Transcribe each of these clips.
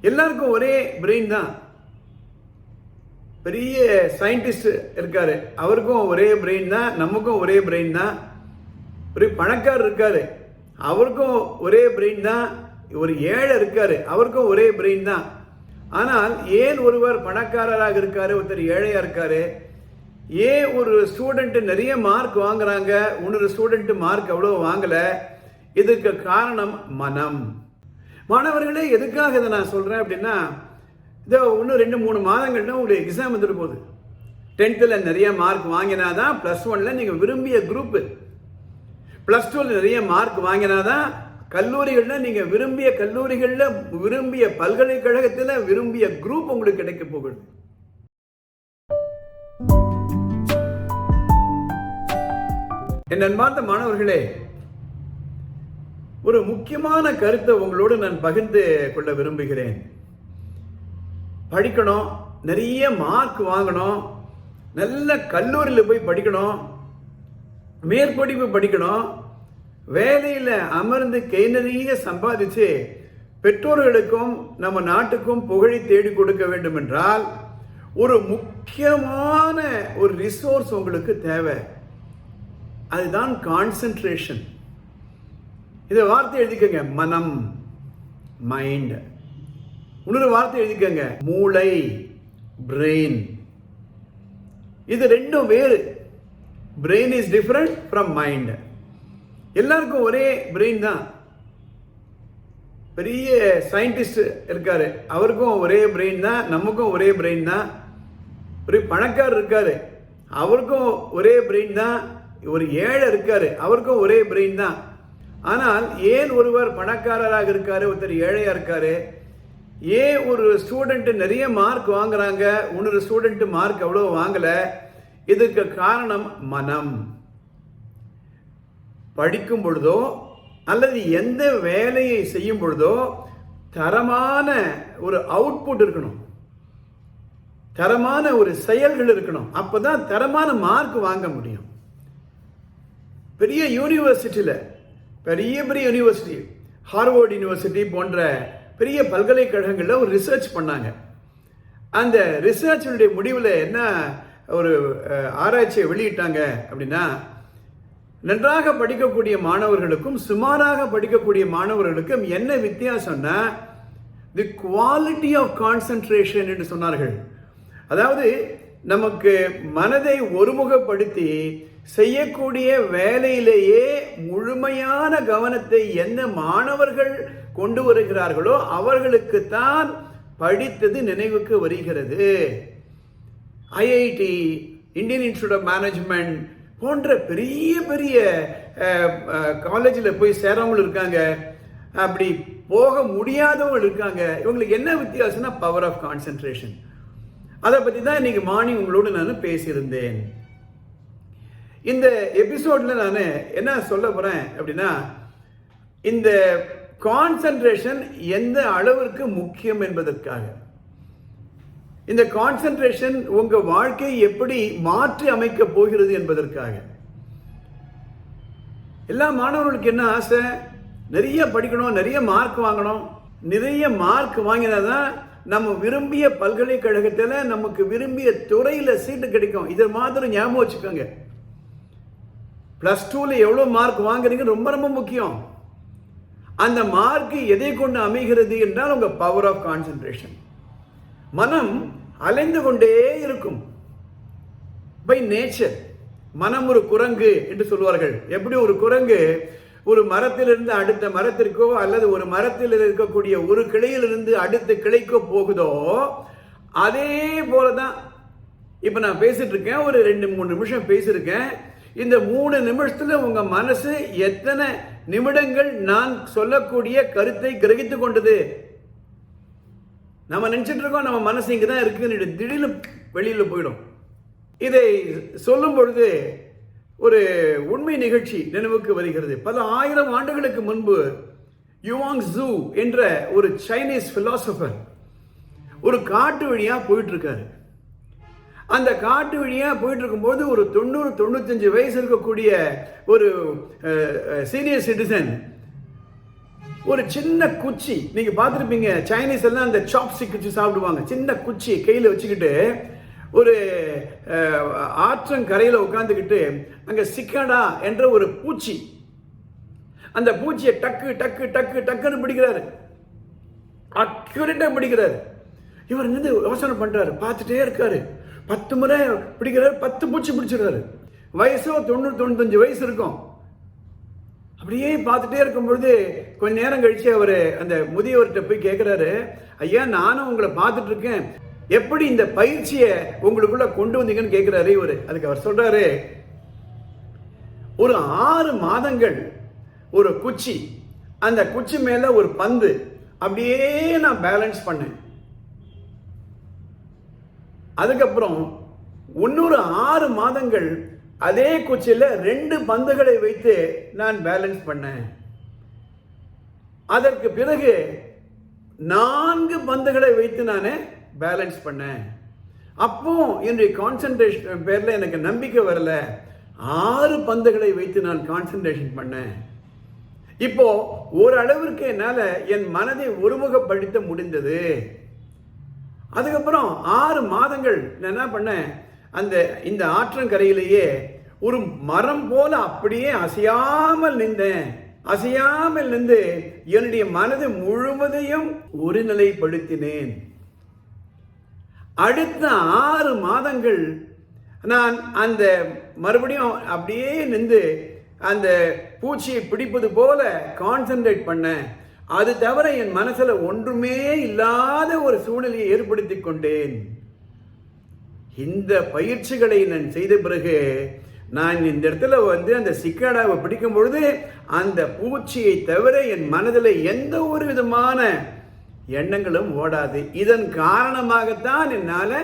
எல்லாருக்கும் ஒரே பிரெயின் தான். பெரிய சயின்டிஸ்ட் இருக்காரு. அவருக்கும் ஒரே பிரெயின் தான் நமக்கும் ஒரே பிரெயின் தான். ஒரு பணக்காரர் இருக்காரு. அவருக்கும் ஒரே பிரெயின் தான். ஒரு ஏழை இருக்காரு. அவருக்கும் ஒரே பிரெயின் தான். ஆனால் ஏன் ஒருவர் பணக்காரராக இருக்காரு? ஒருத்தர் ஏழையா இருக்காரு? ஏன் ஒரு ஸ்டூடெண்ட் நிறைய மார்க் வாங்குறாங்க? இன்னொரு ஸ்டூடெண்ட் மார்க் அவ்வளோ வாங்கலை? இதுக்கு காரணம் மனம். மாணவர்களே எதுக்காக இதை நான் சொல்கிறேன் அப்படின்னா இதோ இன்னும் ரெண்டு மூணு மாதங்கள்னா உங்களுக்கு எக்ஸாம் வந்துட்டு போகுது. டென்த்தில் நிறைய மார்க் வாங்கினா தான் ப்ளஸ் ஒனில் நீங்கள் விரும்பிய குரூப்பு ப்ளஸ் டூவில் நிறைய மார்க் வாங்கினா தான் கல்லூரிகளில் நீங்கள் விரும்பிய கல்லூரிகளில் விரும்பிய பல்கலைக்கழகத்தில் விரும்பிய குரூப் உங்களுக்கு கிடைக்க போகுது. என் அன்பார்ந்த மாணவர்களே ஒரு முக்கியமான கருத்தை உங்களோடு நான் பகிர்ந்து கொள்ள விரும்புகிறேன். படிக்கணும் நிறைய மார்க் வாங்கணும் நல்ல கல்லூரியில் போய் படிக்கணும் மேற்படிப்பு படிக்கணும் வேலையில் அமர்ந்து கை நிறைய சம்பாதிச்சு பெற்றோர்களுக்கும் நம்ம நாட்டுக்கும் புகழை தேடி கொடுக்க வேண்டும் என்றால் ஒரு முக்கியமான ஒரு ரிசோர்ஸ் உங்களுக்கு தேவை. அதுதான் கான்சென்ட்ரேஷன் இதை வார்த்தை எழுதிக்கங்க. மனம் மைண்ட் இன்னொரு வார்த்தை எழுதிக்கங்க. மூளை பிரெயின் இது ரெண்டும் வேறு. Brain is different from mind எல்லாருக்கும் ஒரே பிரெயின் தான். பெரிய சயின்டிஸ்ட் இருக்காரு. அவருக்கும் ஒரே பிரெயின் தான். நமக்கும் ஒரே பிரெயின் தான். ஒரு பணக்காரர் இருக்காரு. அவருக்கும் ஒரே பிரெயின் தான். ஒரு ஏழை இருக்காரு. அவருக்கும் ஒரே பிரெயின் தான். ஆனால் ஏன் ஒருவர் பணக்காரராக இருக்காரு ஒருத்தர் ஏழையா இருக்காரு? ஏன் ஒரு ஸ்டூடெண்ட் நிறைய மார்க் வாங்குறாங்க இன்னொரு ஸ்டூடெண்ட் மார்க் அவ்வளோ வாங்கல? இதுக்கு காரணம் மனம். படிக்கும் பொழுதோ அல்லது எந்த வேலையை செய்யும் பொழுதோ தரமான ஒரு அவுட்புட் இருக்கணும். தரமான ஒரு செயல்கள் இருக்கணும். அப்பதான் தரமான மார்க் வாங்க முடியும். பெரிய யூனிவர்சிட்டியில் பெரிய பெரிய யூனிவர்சிட்டி ஹார்வர்ட் யூனிவர்சிட்டி போன்ற பெரிய பல்கலைக்கழகங்களில் ஒரு ரிசர்ச் பண்ணாங்க. அந்த ரிசர்ச்சினுடைய முடிவில் என்ன ஒரு ஆராய்ச்சியை வெளியிட்டாங்க அப்படின்னா நன்றாக படிக்கக்கூடிய மாணவர்களுக்கும் சுமாராக படிக்கக்கூடிய மாணவர்களுக்கும் என்ன வித்தியாசம்னா தி குவாலிட்டி ஆஃப் கான்சன்ட்ரேஷன் என்று சொன்னார்கள். அதாவது நமக்கு மனதை ஒருமுகப்படுத்தி செய்யக்கூடிய வேலையிலேயே முழுமையான கவனத்தை எந்த மாணவர்கள் கொண்டு வருகிறார்களோ அவர்களுக்கு தான் படித்தது நினைவுக்கு வருகிறது. IIT Indian institute of management போன்ற பெரிய பெரிய காலேஜில் போய் சேரவங்களும் இருக்காங்க. அப்படி போக முடியாதவங்க இருக்காங்க. இவங்களுக்கு என்ன வித்தியாசம்னா பவர் ஆஃப் கான்சென்ட்ரேஷன் அதை பற்றி தான் இன்னைக்கு மார்னிங் உங்களோடு நான் பேசியிருந்தேன். இந்த எபிசோடில் நான் என்ன சொல்ல போகிறேன் அப்படின்னா இந்த கான்சென்ட்ரேஷன் எந்த அளவிற்கு முக்கியம் என்பதற்காக. இந்த கான்சென்ட்ரேஷன் உங்கள் வாழ்க்கை எப்படி மாற்றி அமைக்க போகிறது என்பதற்காக. எல்லா மாணவர்களுக்கு என்ன ஆசை? நிறைய படிக்கணும் நிறைய மார்க் வாங்கணும். நிறைய மார்க் வாங்கினாதான் நம்ம விரும்பிய பல்கலைக்கழகத்தில் நமக்கு விரும்பிய துறையில் சீட்டு கிடைக்கும். இதை மாதிரி ஞாபகம் வச்சுக்கோங்க. ப்ளஸ் டூவில் எவ்வளோ மார்க் வாங்குறீங்க? ரொம்ப ரொம்ப முக்கியம். அந்த மார்க் எதை கொண்டு அமைகிறது என்றால் உங்கள் பவர் ஆஃப் கான்சென்ட்ரேஷன் மனம் அலைந்து கொண்டே இருக்கும். பை நேச்சர் மனம் ஒரு குரங்கு என்று சொல்வார்கள். எப்படி ஒரு குரங்கு ஒரு மரத்திலிருந்து அடுத்த மரத்திற்கோ அல்லது ஒரு மரத்தில் இருக்கக்கூடிய ஒரு கிளையிலிருந்து அடுத்த கிளைக்கோ போகுதோ அதே போல தான் இப்போ நான் பேசிட்டு இருக்கேன். ஒரு ரெண்டு மூணு நிமிஷம் பேசியிருக்கேன். இந்த மூணு நிமிஷத்தில் உங்க மனசு எத்தனை நிமிடங்கள் நான் சொல்லக்கூடிய கருத்தை கிரகித்து கொண்டது? நம்ம நினைச்சிட்டு இருக்கோம் நம்ம மனசு இங்கே தான் இருக்குன்னு திடீர்னு வெளியில் போயிடும். இதை சொல்லும் பொழுது ஒரு உண்மை நிகழ்ச்சி நினைவுக்கு வருகிறது. பல ஆயிரம் ஆண்டுகளுக்கு முன்பு யுவாங் ஜூ என்ற ஒரு சைனீஸ் பிலாசபர் ஒரு காட்டு வழியா போயிட்டு இருக்காரு. அந்த காட்டு வழியாக போயிட்டு இருக்கும்போது ஒரு தொண்ணூறு தொண்ணூத்தஞ்சு வயசு இருக்கக்கூடிய ஒரு சீனியர் சிட்டிசன் ஒரு சின்ன குச்சி நீங்க பார்த்துருப்பீங்க சைனீஸ் எல்லாம் அந்த சாப்ஸ்டிக் குச்சி சாப்பிடுவாங்க. சின்ன குச்சி கையில் வச்சுக்கிட்டு ஒரு ஆற்றங்கரையில் உட்காந்துக்கிட்டு அங்க சிக்கடா என்ற ஒரு பூச்சி. அந்த பூச்சியை டக்கு டக்கு டக்கு டக்குன்னு பிடிக்கிறாரு. அக்யூரேட்டா பிடிக்கிறாரு. இவர் நின்று யோசனை பண்றாரு? பார்த்துட்டே இருக்காரு. பத்து முறை பிடிக்கிறாரு பத்து பூச்சி பிடிச்சிடுறாரு வயசோ தொண்ணூறு தொண்ணூத்தஞ்சு வயசு இருக்கும். அப்படியே பார்த்துட்டே இருக்கும் பொழுது கொஞ்ச நேரம் கழிச்சு அவர் அந்த முதியவர்கிட்ட போய் கேட்குறாரு ஐயா நானும் உங்களை பார்த்துட்டு இருக்கேன் எப்படி இந்த பயிற்சியை உங்களுக்குள்ள கொண்டு வந்தீங்கன்னு கேட்குறாரு இவர். அதுக்கு அவர் சொல்றாரு ஒரு ஆறு மாதங்கள் ஒரு குச்சி அந்த குச்சி மேல ஒரு பந்து அப்படியே நான் பேலன்ஸ் பண்ணேன். அதுக்கப்புறம் இன்னொரு ஆறு மாதங்கள் அதே குச்சியில் ரெண்டு பந்துகளை வைத்து நான் பேலன்ஸ் பண்ணேன். அதற்கு பிறகு நான்கு பந்துகளை வைத்து நான் பேலன்ஸ் பண்ணேன். அப்போ என்னுடைய கான்சன்ட்ரேஷன் பேரில் எனக்கு நம்பிக்கை வரல. ஆறு பந்துகளை வைத்து நான் கான்சன்ட்ரேஷன் பண்ணேன். இப்போ ஓரளவிற்கு என்னால் என் மனதை ஒருமுகப்படுத்த முடிந்தது. அதுக்கப்புறம் ஆறு மாதங்கள் நான் என்ன பண்ணேன்? அந்த இந்த ஆற்றங்கரையிலேயே ஒரு மரம் போல அப்படியே அசையாமல் நின்றேன். அசையாமல் நின்று என்னுடைய மனது முழுவதையும் ஒருநிலைப்படுத்தினேன். அடுத்த ஆறு மாதங்கள் நான் அந்த மறுபடியும் அப்படியே நின்று அந்த பூச்சியை பிடிப்பது போல கான்சென்ட்ரேட் பண்ணேன். அது தவிர என் மனசுல ஒன்றுமே இல்லாத ஒரு சூழ்நிலையை ஏற்படுத்தி கொண்டேன். இந்த பயிற்சிகளை நான் செய்த பிறகு நான் இந்த இடத்துல வந்து அந்த சிக்காடாவை பிடிக்கும் பொழுது அந்த பூச்சியை தவிர என் மனதில் எந்த ஒரு விதமான எண்ணங்களும் ஓடாது. இதன் காரணமாகத்தான் என்னால்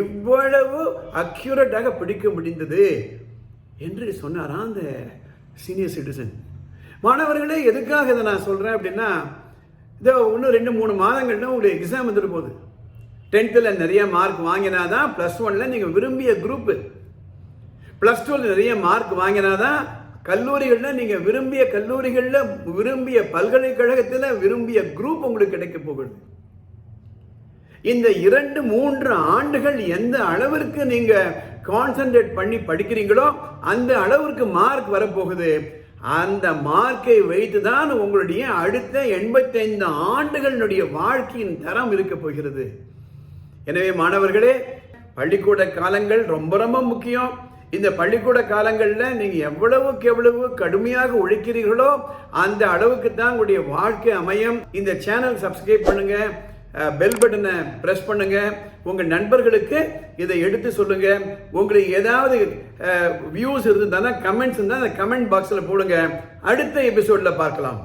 இவ்வளவு அக்யூரட்டாக பிடிக்க முடிந்தது என்று சொன்னாராம் அந்த சீனியர் சிட்டிசன் மாணவர்களே எதுக்காக இதை நான் சொல்கிறேன் அப்படின்னா இதோ இன்னும் ரெண்டு மூணு மாதங்கள்னா உங்களுக்கு எக்ஸாம் வந்துட்டு போகுது டென்த்தில் நிறைய மார்க் வாங்கினா தான் ப்ளஸ் ஒனில் நீங்கள் விரும்பிய குரூப்பு ப்ளஸ் டூவில் நிறைய மார்க் வாங்கினா தான் கல்லூரிகளில் நீங்கள் விரும்பிய கல்லூரிகளில் விரும்பிய பல்கலைக்கழகத்தில் விரும்பிய குரூப் உங்களுக்கு கிடைக்க போகுது. இந்த இரண்டு மூன்று ஆண்டுகள் எந்த அளவிற்கு நீங்கள் கான்சென்ட்ரேட் பண்ணி படிக்கிறீங்களோ அந்த அளவிற்கு மார்க் வரப்போகுது. அந்த மார்க்கை வைத்து தான் உங்களுடைய அடுத்த எண்பத்தைந்து ஆண்டுகளினுடைய வாழ்க்கையின் தரம் இருக்க போகிறது. எனவே மாணவர்களே பள்ளிக்கூட காலங்கள் ரொம்ப ரொம்ப முக்கியம். இந்த பள்ளிக்கூட காலங்களில் நீங்கள் எவ்வளவுக்கு எவ்வளவு கடுமையாக உழைக்கிறீர்களோ அந்த அளவுக்கு தான் உங்களுடைய வாழ்க்கை அமையும். இந்த சேனல் சப்ஸ்கிரைப் பண்ணுங்கள் பெல் பட்டனை ப்ரெஸ் பண்ணுங்க. உங்கள் நண்பர்களுக்கு இதை எடுத்து சொல்லுங்க. உங்களுக்கு ஏதாவது வியூஸ் இருந்தால் கமெண்ட்ஸ் இருந்தால் அந்த கமெண்ட் பாக்ஸில் போடுங்க. அடுத்த எபிசோடில் பார்க்கலாம்.